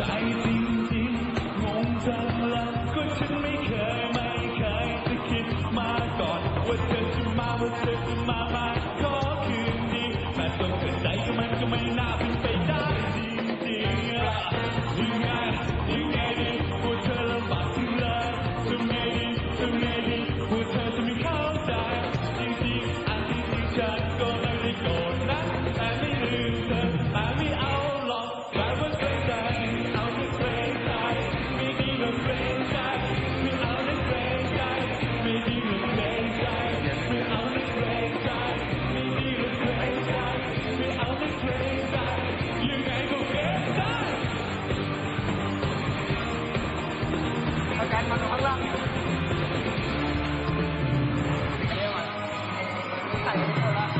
dining ใส่ไปแล้ว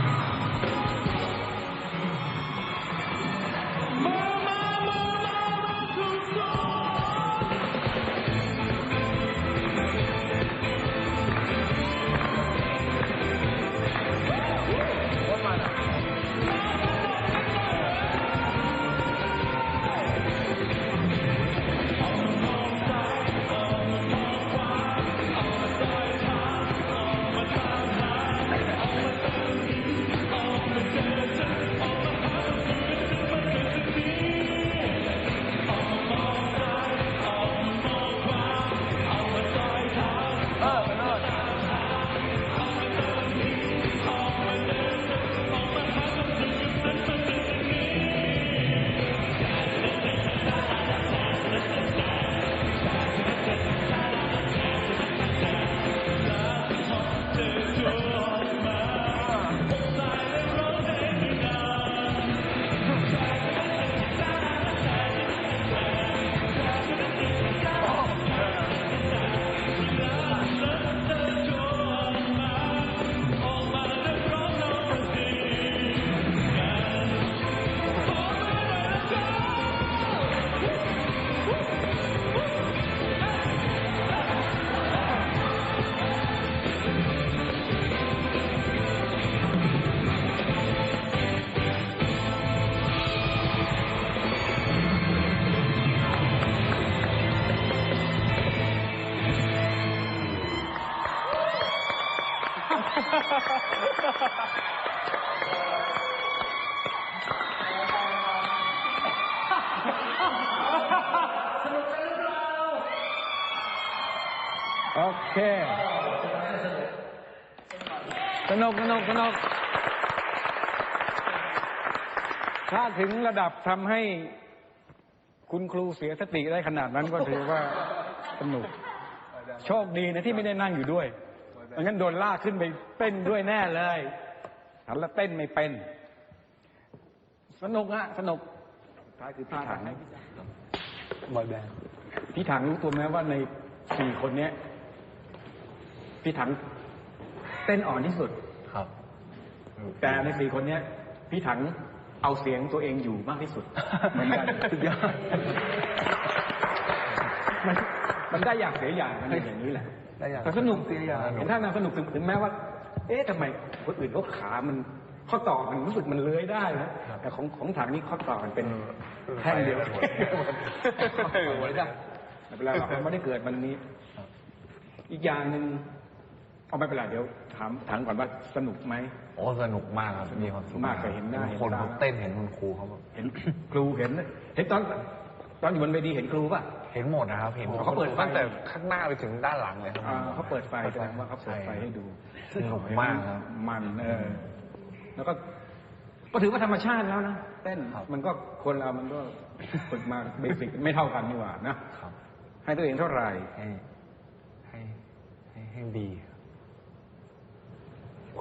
เคสนุกสนุกสนุกถ้าถึงระดับทำให้คุณครูเสียสติได้ขนาดนั้นก็ถือว่าสนุก โชคดีนะที่ไม่ได้นั่งอยู่ด้วยไม่งั้นโดนลากขึ้นไปเต้นด้วยแน่เลยหันแล้วเต้นไม่เป็น สนุกฮะสนุกท้ายคือพี่ถังบอยแบนด์พี่ถังรู้ตัวไหมว่าในสี่คนเนี้ย พี่ถังเต้นอ่อนที่สุด ครับ แต่ในสี่คนเนี้ย พี่ถังเอาเสียงตัวเองอยู่มากที่สุด เหมือนกันสุดยอดมันมันได้อย่างเสียอย่างมันเป็นอย่างนี้แหละได้อย่างแต่สนุกเสียอย่างเห็นท่านางสนุกถึงถึงแม้ว่า เอ๊ะทำไมคนอื่นเขาขามันข้อต่อมันรู้สึกมันเลื้อยได้นะแต่ของของถังนี่ข้อต่อมันเป็นแท่งเดียวไม่รู้เลยจ้ะไม่เป็นไรหรอกมันไม่ได้เกิดมันนี้ อีกอย่างหนึ่ง เอาไม่เป็นไรเดี๋ยวถามถามก่อนว่าสนุกไหม โอ้สนุกมากครับมีความสุขมากเคยเห็นหน้าเห็นคนตา เขาเต้นเห็นคุณครูเขาแบบเห็น ครูเห็น เห็นตอนตอนอยู่บนเวทีเห็นครูป่ะ เห็นหมดนะครับเห็นหมดเขาเปิดไฟตั้งแต่ข้างหน้าไปถึงด้านหลังเลยครับอ่าเขาเปิดไฟแสดงว่าเขาเปิดไฟให้ดูสนุกมากครับ มันเออแล้วก็ก็ถือว่าธรรมชาติแล้วนะเต้นครับ มันก็คนเรามันก็ฝึกมาเบสิกไม่เท่ากันนี่หว่านะครับให้ตัวเองเท่าไหร่ ให้ให้ให้ให้ดี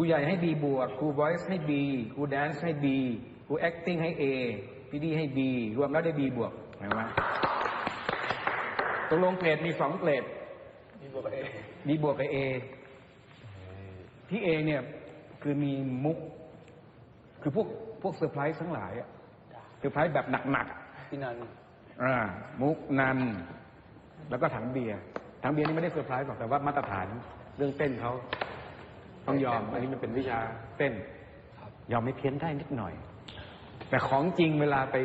ครูใหญ่ให้บีบวกครู voice ให้บีครู dance ให้บีครู acting ให้เอพี่ดีให้บีรวมแล้วได้บีบวกเห็นไหมตกลงเกรดมีสองเกรดมีบวกเอบีบวกกับเอที่เอเนี่ยคือมีมุก คือพวกพวกเซอร์ไพรส์ทั้งหลายอะเซอร์ไพรส์แบบหนักพี่นันๆอ่ามุกนัน แล้วก็ถังเบียร์ถังเบียร์นี่ไม่ได้เซอร์ไพรส์หรอกแต่ว่ามาตรฐานเรื่องเต้นเขา ต้องยอม อันนี้มันเป็นวิชาเต้นยอมไม่เพี้ยนได้นิดหน่อย แต่ของจริงเวลาไป